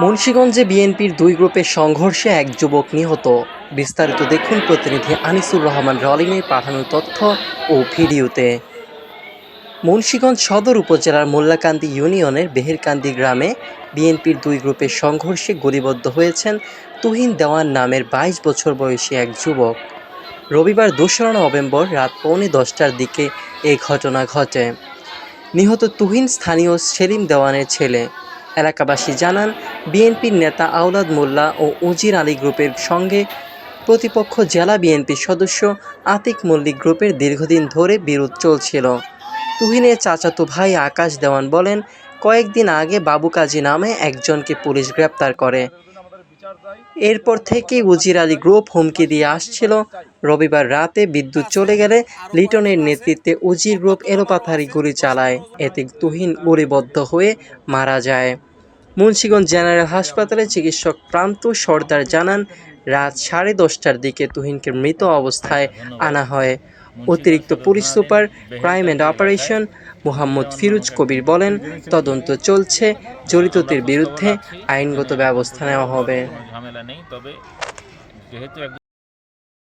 মুন্সীগঞ্জে বিএনপির দুই গ্রুপের সংঘর্ষে এক যুবক নিহত। বিস্তারিত দেখুন প্রতিনিধি আনিসুর রহমান রলিনের পাঠানো তথ্য ও ভিডিওতে। মুন্সীগঞ্জ সদর উপজেলার মোল্লাকান্দি ইউনিয়নের বেহেরকান্দি গ্রামে বিএনপির দুই গ্রুপের সংঘর্ষে গুলিবদ্ধ হয়েছেন তুহিন দেওয়ান নামের বাইশ বছর বয়সী এক যুবক। রবিবার দোসরা নভেম্বর রাত পৌনে দশটার দিকে এই ঘটনা ঘটে। নিহত তুহিন স্থানীয় সেলিম দেওয়ানের ছেলে। এলাকাবাসী জানান, বিএনপির নেতা আওলাদ মোল্লা ও উজির আলী গ্রুপের সঙ্গে প্রতিপক্ষ জেলা বিএনপির সদস্য আতিক মল্লিক গ্রুপের দীর্ঘদিন ধরে বিরোধ চলছিল। তুহিনের চাচাতো ভাই আকাশ দেওয়ান বলেন, কয়েকদিন আগে বাবু কাজী নামে একজনকে পুলিশ গ্রেপ্তার করে। এরপর থেকেই উজির আলী গ্রুপ হুমকি দিয়ে আসছিল। রবিবার রাতে বিদ্যুৎ চলে গেলে লিটনের নেতৃত্বে উজির গ্রুপ এলোপাথারি গুলি চালায়। এতে তুহিন গুলিবদ্ধ হয়ে মারা যায়। মুন্সিগঞ্জ জেনারেল হাসপাতালে চিকিৎসক প্রান্ত সর্দার জানান, রাত সাড়ে দশটার দিকে তুহিনকে মৃত অবস্থায় আনা হয়। অতিরিক্ত police super crime and operation Mohammad Firoz Kabir বলেন, তদন্ত চলছে, জড়িতদের বিরুদ্ধে আইনগত ব্যবস্থা নেওয়া হবে।